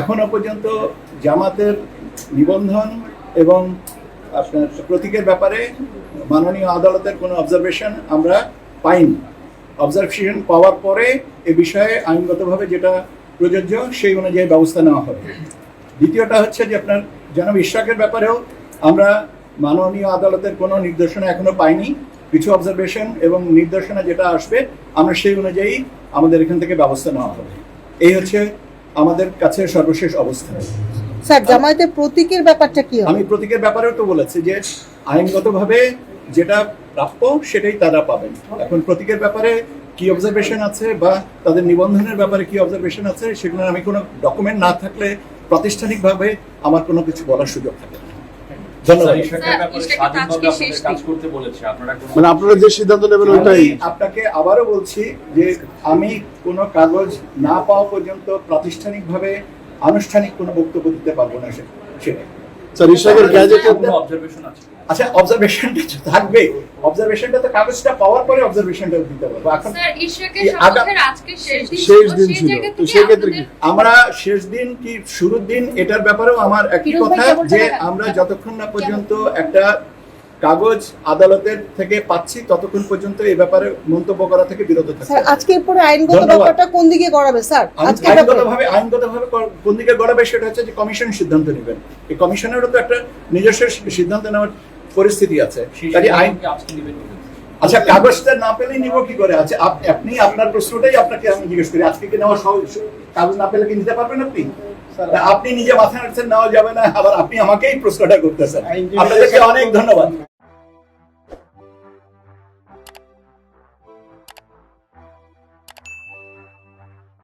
এখনও পর্যন্ত জামাতের নিবন্ধন এবং আপনার প্রতীকের ব্যাপারে মাননীয় আদালতের কোনো অবজারভেশন আমরা পাইনি। অবজারভেশন পাওয়ার পরে এ বিষয়ে আইনগতভাবে যেটা প্রযোজ্য সেই অনুযায়ী ব্যবস্থা নেওয়া হবে। দ্বিতীয়টা হচ্ছে যে আপনার জনাব ইশরাকের ব্যাপারেও আমরা মাননীয় আদালতের কোনো নির্দেশনা এখনও পাইনি। কিছু অবজারভেশন এবং নির্দেশনা যেটা আসবে, আমরা সেই অনুযায়ী আমাদের এখান থেকে ব্যবস্থা নেওয়া হবে। এই হচ্ছে আমাদের কাছে সর্বশেষ অবস্থা স্যার জামায়াতের প্রতীকের ব্যাপারটা কি আমি প্রতীকের ব্যাপারেও তো বলেছি যে আইনগতভাবে যেটা প্রাপ্য সেটাই তারা পাবেন। এখন প্রতীকের ব্যাপারে কি অবজারভেশন আছে বা তাদের নিবন্ধনের ব্যাপারে কি অবজারভেশন আছে সেগুলো আমি কোনো ডকুমেন্ট না থাকলে প্রাতিষ্ঠানিকভাবে আমার কোনো কিছু বলার সুযোগ থাকে না। মানে আপনারা যে সিদ্ধান্ত নেবেন ওইটাই আপনাকে আবারও বলছি যে আমি কোনো কাগজ না পাওয়া পর্যন্ত প্রাতিষ্ঠানিকভাবে আনুষ্ঠানিক কোনো বক্তব্য দিতে পারব না সেটা স্যার ইশরাকের গ্যাজেটে অবজারভেশন আছে আচ্ছা অবজারভেশনটা তো থাকবে। অবজারভেশনটা তো কাগজটা পাওয়ার পরে অবজারভেশনটা দিতে পারব। শেষ দিন ছিল। তো সেক্ষেত্রে কি? আমরা শেষ দিন কি? শুরুর দিন এটার ব্যাপারেও আমার একই কথা যে আমরা যতক্ষণ না পর্যন্ত একটা কাগজ আদালতের থেকে পাচ্ছি ততক্ষণ পর্যন্ত এই ব্যাপারে মন্তব্য করা থেকে বিরত স্যার থাকতে আজকের পরে আইনগত ব্যাপারটা কোন দিকে গড়াবে? স্যার আজকে আইনগতভাবে আইনগতভাবে কোন দিকে গড়াবে সেটা হচ্ছে যে কমিশন সিদ্ধান্ত নেবেন। এই কমিশনেরও তো একটা নিজস্ব সিদ্ধান্ত নেওয়ার পরিস্থিতি আছে। কাজে আইন আজকে। আচ্ছা কাগজটা না পেলেই নিব কি করে? আছে আপনি আপনার প্রশ্নটাই আপনাকে আমি জিজ্ঞেস করি। আজকে কি নেওয়া সহজ? কাগজ না পেলে কি নিতে পারবেন আপনি? আপনি নিজে মাথায় নাড়ছেন নেওয়া যাবে না। আবার আপনি আমাকেই প্রশ্নটা করতেছেন। আপনাদেরকে অনেক ধন্যবাদ।